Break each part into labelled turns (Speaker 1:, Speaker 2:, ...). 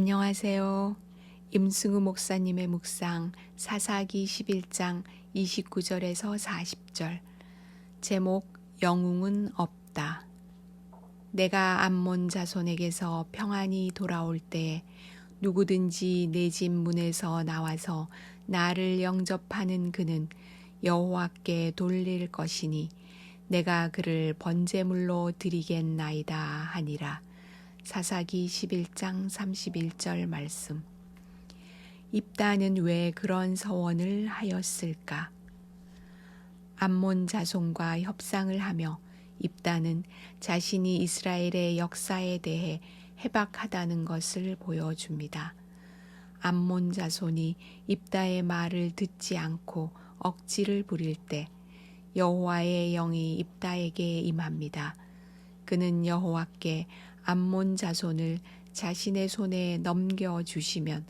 Speaker 1: 안녕하세요. 임승우 목사님의 묵상 사사기 11장 29절에서 40절 제목 영웅은 없다. 내가 암몬 자손에게서 평안히 돌아올 때 누구든지 내 집 문에서 나와서 나를 영접하는 그는 여호와께 돌릴 것이니 내가 그를 번제물로 드리겠나이다 하니라. 사사기 11장 31절 말씀. 입다는 왜 그런 서원을 하였을까? 암몬 자손과 협상을 하며 입다는 자신이 이스라엘의 역사에 대해 해박하다는 것을 보여줍니다. 암몬 자손이 입다의 말을 듣지 않고 억지를 부릴 때 여호와의 영이 입다에게 임합니다. 그는 여호와께 암몬 자손을 자신의 손에 넘겨 주시면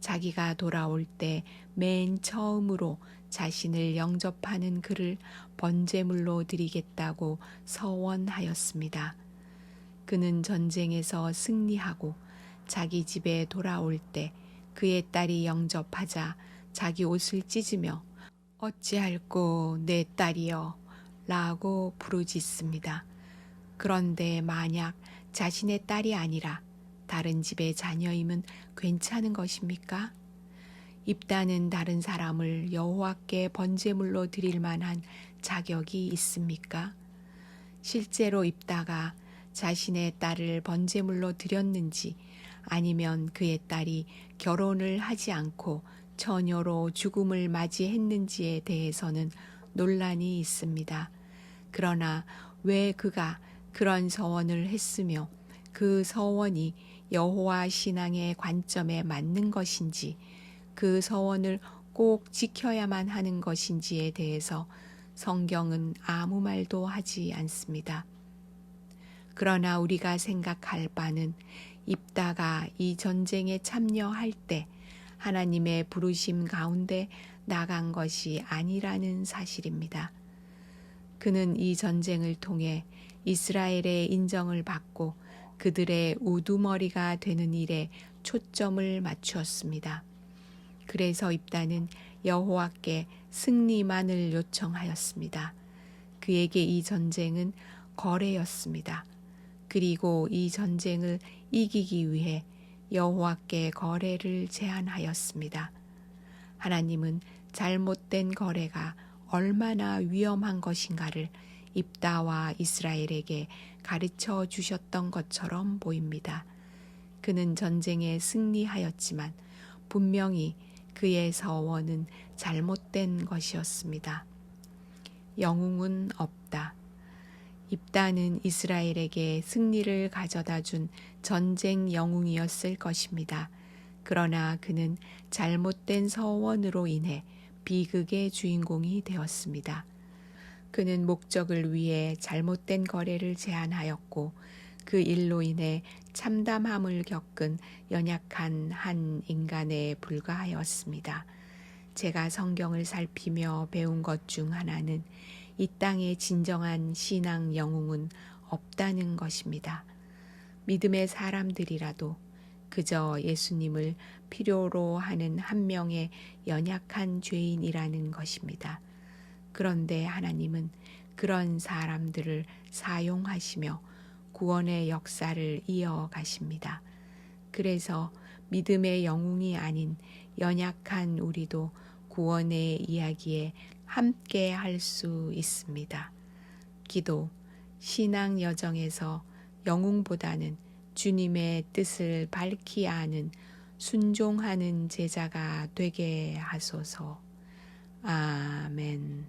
Speaker 1: 자기가 돌아올 때 맨 처음으로 자신을 영접하는 그를 번제물로 드리겠다고 서원하였습니다. 그는 전쟁에서 승리하고 자기 집에 돌아올 때 그의 딸이 영접하자 자기 옷을 찢으며 어찌할꼬 내 딸이여 라고 부르짖습니다. 그런데 만약 자신의 딸이 아니라 다른 집의 자녀임은 괜찮은 것입니까? 입다는 다른 사람을 여호와께 번제물로 드릴 만한 자격이 있습니까? 실제로 입다가 자신의 딸을 번제물로 드렸는지 아니면 그의 딸이 결혼을 하지 않고 처녀로 죽음을 맞이했는지에 대해서는 논란이 있습니다. 그러나 왜 그가 그런 서원을 했으며 그 서원이 여호와 신앙의 관점에 맞는 것인지 그 서원을 꼭 지켜야만 하는 것인지에 대해서 성경은 아무 말도 하지 않습니다. 그러나 우리가 생각할 바는 입다가 이 전쟁에 참여할 때 하나님의 부르심 가운데 나간 것이 아니라는 사실입니다. 그는 이 전쟁을 통해 이스라엘의 인정을 받고 그들의 우두머리가 되는 일에 초점을 맞추었습니다. 그래서 입다는 여호와께 승리만을 요청하였습니다. 그에게 이 전쟁은 거래였습니다. 그리고 이 전쟁을 이기기 위해 여호와께 거래를 제안하였습니다. 하나님은 잘못된 거래가 얼마나 위험한 것인가를 입다와 이스라엘에게 가르쳐 주셨던 것처럼 보입니다. 그는 전쟁에 승리하였지만 분명히 그의 서원은 잘못된 것이었습니다. 영웅은 없다. 입다는 이스라엘에게 승리를 가져다 준 전쟁 영웅이었을 것입니다. 그러나 그는 잘못된 서원으로 인해 비극의 주인공이 되었습니다. 그는 목적을 위해 잘못된 거래를 제안하였고 그 일로 인해 참담함을 겪은 연약한 한 인간에 불과하였습니다. 제가 성경을 살피며 배운 것 중 하나는 이 땅에 진정한 신앙 영웅은 없다는 것입니다. 믿음의 사람들이라도 그저 예수님을 필요로 하는 한 명의 연약한 죄인이라는 것입니다. 그런데 하나님은 그런 사람들을 사용하시며 구원의 역사를 이어가십니다. 그래서 믿음의 영웅이 아닌 연약한 우리도 구원의 이야기에 함께 할 수 있습니다. 기도, 신앙 여정에서 영웅보다는 주님의 뜻을 밝히 아는 순종하는 제자가 되게 하소서. 아멘.